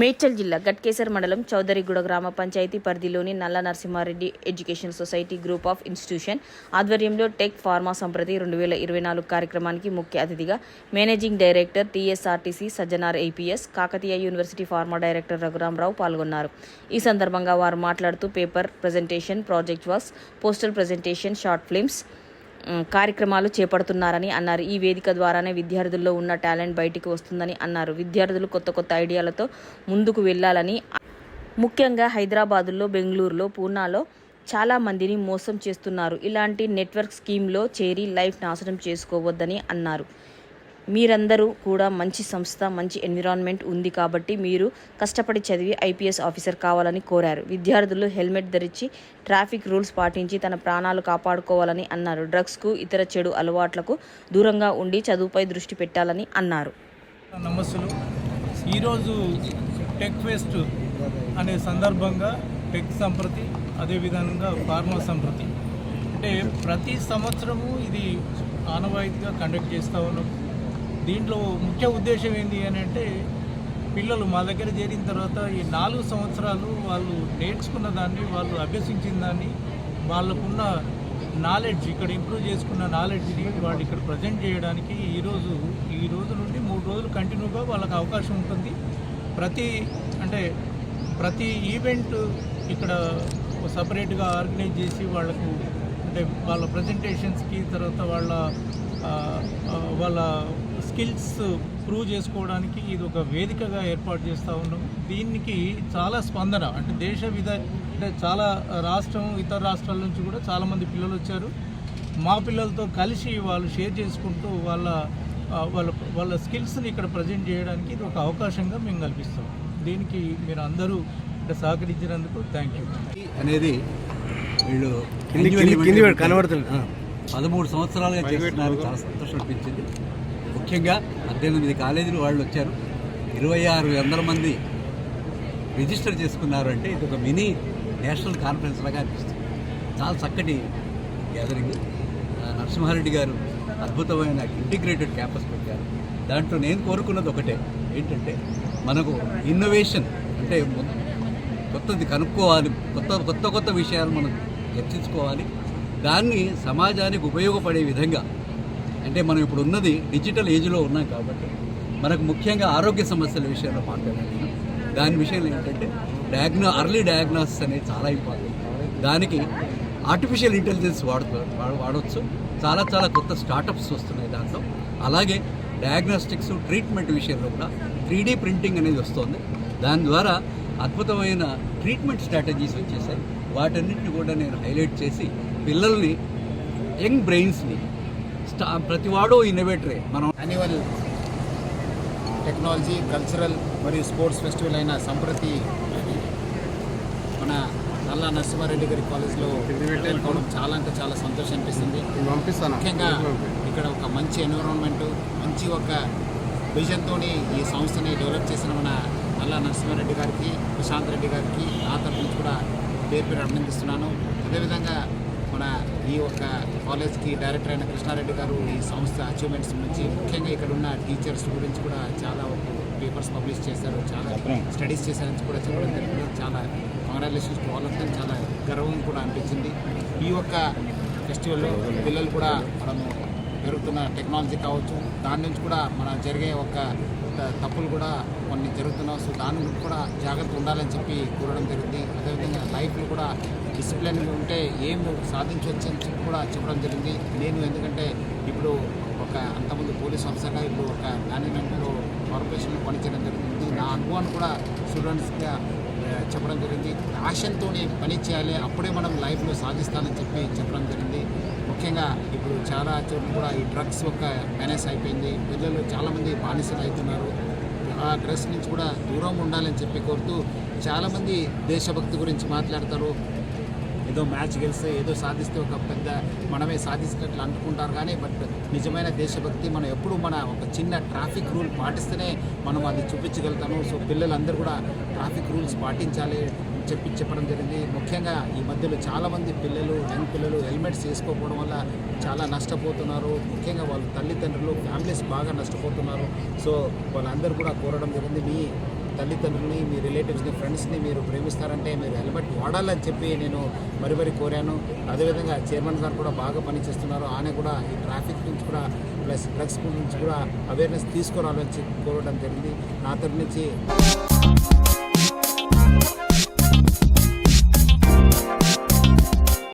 మేడ్చల్ జిల్లా గట్కేసర్ మండలం చౌదరిగూడ గ్రామ పంచాయతీ పరిధిలోని Nalla Narasimha Reddy education society group of institution ఆధ్వర్యంలో టెక్ ఫార్మా సంప్రతి రెండు వేల ఇరవై నాలుగు కార్యక్రమానికి ముఖ్య అతిథిగా managing director TSRTC Sajjanar IPS Kakatiya university pharma director Raghurama Rao పాల్గొన్నారు. ఈ సందర్భంగా వారు మాట్లాడుతూ paper presentation project works postal presentation short films కార్యక్రమాలు చేపడుతున్నారని అన్నారు. ఈ వేదిక ద్వారానే విద్యార్థుల్లో ఉన్న టాలెంట్ బయటికి వస్తుందని అన్నారు. విద్యార్థులు కొత్త కొత్త ఐడియాలతో ముందుకు వెళ్ళాలని ముఖ్యంగా హైదరాబాదులో బెంగళూరులో పూనాలో చాలా మందిని మోసం చేస్తున్నారు. ఇలాంటి నెట్వర్క్ స్కీమ్లో చేరి లైఫ్ నాశనం చేసుకోవద్దని అన్నారు. మీరందరూ కూడా మంచి సంస్థ మంచి ఎన్విరాన్మెంట్ ఉంది కాబట్టి మీరు కష్టపడి చదివి ఐపీఎస్ ఆఫీసర్ కావాలని కోరారు. విద్యార్థులు హెల్మెట్ ధరించి ట్రాఫిక్ రూల్స్ పాటించి తన ప్రాణాలు కాపాడుకోవాలని అన్నారు. డ్రగ్స్కు ఇతర చెడు అలవాట్లకు దూరంగా ఉండి చదువుపై దృష్టి పెట్టాలని అన్నారు. నమస్సులు. ఈరోజు టెక్ ఫెస్ట్ అనే సందర్భంగా టెక్ సంప్రతి అదేవిధంగా ఫార్మా సంప్రతి. అంటే ప్రతి సంవత్సరము ఇది ఆనవాయితీగా కండక్ట్ చేస్తూ ఉన్నాం. దీంట్లో ముఖ్య ఉద్దేశం ఏంటి అని అంటే పిల్లలు మా దగ్గర చేరిన తర్వాత ఈ నాలుగు సంవత్సరాలు వాళ్ళు నేర్చుకున్న దాన్ని వాళ్ళు అభ్యసించిన దాన్ని వాళ్ళకున్న నాలెడ్జ్ ఇక్కడ ఇంప్రూవ్ చేసుకున్న నాలెడ్జ్ని వాళ్ళు ఇక్కడ ప్రజెంట్ చేయడానికి ఈరోజు ఈ రోజు నుండి మూడు రోజులు కంటిన్యూగా వాళ్ళకి అవకాశం ఉంటుంది. ప్రతి అంటే ప్రతి ఈవెంట్ ఇక్కడ సపరేట్గా ఆర్గనైజ్ చేసి వాళ్ళకు అంటే వాళ్ళ ప్రజెంటేషన్స్కి తర్వాత వాళ్ళ వాళ్ళ స్కిల్స్ ప్రూవ్ చేసుకోవడానికి ఇది ఒక వేదికగా ఏర్పాటు చేస్తూ ఉన్నాం. దీనికి చాలా స్పందన అంటే దేశ విధ అంటే చాలా రాష్ట్రం ఇతర రాష్ట్రాల నుంచి కూడా చాలామంది పిల్లలు వచ్చారు. మా పిల్లలతో కలిసి వాళ్ళు షేర్ చేసుకుంటూ వాళ్ళ వాళ్ళ వాళ్ళ స్కిల్స్ని ఇక్కడ ప్రజెంట్ చేయడానికి ఇది ఒక అవకాశంగా మేము కల్పిస్తాం. దీనికి మీరు అందరూ అంటే సహకరించినందుకు థ్యాంక్ యూ. అనేది వీళ్ళు కనబడుతుంది. పదమూడు సంవత్సరాలుగా చేస్తున్నారు. చాలా సంతోషం అనిపించింది. ముఖ్యంగా పద్దెనిమిది కాలేజీలు వాళ్ళు వచ్చారు. ఇరవై ఆరు వందల మంది రిజిస్టర్ చేసుకున్నారు అంటే ఇది ఒక మినీ నేషనల్ కాన్ఫరెన్స్ లాగా అనిపిస్తుంది. చాలా చక్కటి గ్యాదరింగ్. నరసింహారెడ్డి గారు అద్భుతమైన ఇంటిగ్రేటెడ్ క్యాంపస్ పెట్టారు. దాంట్లో నేను కోరుకున్నది ఒకటే ఏంటంటే మనకు ఇన్నోవేషన్ అంటే కొత్తది కనుక్కోవాలి కొత్త కొత్త కొత్త విషయాలు మనం చర్చించుకోవాలి. దాన్ని సమాజానికి ఉపయోగపడే విధంగా అంటే మనం ఇప్పుడు ఉన్నది డిజిటల్ ఏజ్లో ఉన్నాం కాబట్టి మనకు ముఖ్యంగా ఆరోగ్య సమస్యల విషయంలో మాట్లాడాలి దాని విషయంలో ఏంటంటే డయాగ్నో అర్లీ డయాగ్నోసిస్ అనేది చాలా ఇంపార్టెంట్ దానికి ఆర్టిఫిషియల్ ఇంటెలిజెన్స్ వాడుతారు వాడవచ్చు చాలా చాలా కొత్త స్టార్టప్స్ వస్తున్నాయి దాంట్లో. అలాగే డయాగ్నోస్టిక్స్ ట్రీట్మెంట్ విషయంలో కూడా త్రీ ప్రింటింగ్ అనేది వస్తుంది. దాని ద్వారా అద్భుతమైన ట్రీట్మెంట్ స్ట్రాటజీస్ వచ్చేసాయి. వాటన్నిటిని కూడా నేను హైలైట్ చేసి పిల్లల్ని యంగ్ బ్రెయిన్స్ని ప్రతివాడు ఇన్నోవేటరే మనం యాన్యువల్ టెక్నాలజీ కల్చరల్ మరియు స్పోర్ట్స్ ఫెస్టివల్ అయిన సంప్రతి మన నల్ల నరసింహారెడ్డి గారి కాలేజ్లో జరుపుకోవడం చాలా అంటే చాలా సంతోషం అనిపిస్తుంది. ముఖ్యంగా ఇక్కడ ఒక మంచి ఎన్విరాన్మెంట్ మంచి ఒక విజన్తో ఈ సంస్థని డెవలప్ చేసిన మన నల్ల నరసింహారెడ్డి గారికి ప్రశాంత్ రెడ్డి గారికి నా తరఫు నుంచి కూడా పేరు పేరు అభినందిస్తున్నాను. అదేవిధంగా మన ఈ యొక్క కాలేజ్కి డైరెక్టర్ అయిన కృష్ణారెడ్డి గారు ఈ సంస్థ అచీవ్మెంట్స్ నుంచి ముఖ్యంగా ఇక్కడ ఉన్న టీచర్స్ గురించి కూడా చాలా పేపర్స్ పబ్లిష్ చేశారు చాలా స్టడీస్ చేశారని కూడా చెప్పడం జరిగింది. చాలా కంగ్రాచులేషన్స్ టు చాలా గర్వం కూడా అనిపించింది. ఈ యొక్క ఫెస్టివల్లో పిల్లలు కూడా మనము జరుగుతున్న టెక్నాలజీ కావచ్చు దాని నుంచి కూడా మన జరిగే ఒక తప్పులు కూడా కొన్ని జరుగుతున్నాయి సో దాని కూడా జాగ్రత్త ఉండాలని చెప్పి కోరడం జరిగింది. అదేవిధంగా లైఫ్లో కూడా డిసిప్లిన్ ఉంటే ఏం సాధించవచ్చు అని చెప్పి కూడా చెప్పడం జరిగింది. నేను ఎందుకంటే ఇప్పుడు ఒక అంతమంది పోలీస్ ఆఫీసర్గా ఇప్పుడు ఒక మేనేజ్మెంట్లో కార్పొరేషన్లో పనిచేయడం జరిగింది. నా అనుభవాన్ని కూడా స్టూడెంట్స్గా చెప్పడం జరిగింది. ప్యాషన్తో పని చేయాలి అప్పుడే మనం లైఫ్లో సాధిస్తానని చెప్పి చెప్పడం జరిగింది. ముఖ్యంగా ఇప్పుడు చాలా చోట్ల కూడా ఈ డ్రగ్స్ ఒక మేనేజ్ అయిపోయింది. పిల్లలు చాలామంది బానిసలు అవుతున్నారు ఆ డ్రగ్స్ నుంచి కూడా దూరం ఉండాలని చెప్పి కోరుతూ చాలామంది దేశభక్తి గురించి మాట్లాడతారు. ఏదో మ్యాచ్ గెలిస్తే ఏదో సాధిస్తే ఒక పెద్ద మనమే సాధిస్తున్నట్లు అనుకుంటారు కానీ బట్ నిజమైన దేశభక్తి మనం ఎప్పుడు మన ఒక చిన్న ట్రాఫిక్ రూల్ పాటిస్తేనే మనం అది చూపించగలుగుతాము. సో పిల్లలందరూ కూడా ట్రాఫిక్ రూల్స్ పాటించాలి చెప్పి చెప్పడం జరిగింది. ముఖ్యంగా ఈ మధ్యలో చాలామంది పిల్లలు యంగ్ పిల్లలు హెల్మెట్స్ వేసుకోకపోవడం వల్ల చాలా నష్టపోతున్నారు. ముఖ్యంగా వాళ్ళ తల్లిదండ్రులు ఫ్యామిలీస్ బాగా నష్టపోతున్నారు. సో వాళ్ళందరూ కూడా కోరడం జరిగింది. మీ తల్లిదండ్రులని మీ రిలేటివ్స్ని ఫ్రెండ్స్ని మీరు ప్రేమిస్తారంటే మీరు హెల్మెట్ వాడాలని చెప్పి నేను మరి మరి కోరాను. అదేవిధంగా చైర్మన్ గారు కూడా బాగా పనిచేస్తున్నారు ఆయన కూడా ఈ ట్రాఫిక్ నుంచి కూడా ప్లస్ డ్రగ్స్ గురించి కూడా అవేర్నెస్ తీసుకురావాలని చెప్పి కోరడం జరిగింది. నా తరపు నుంచి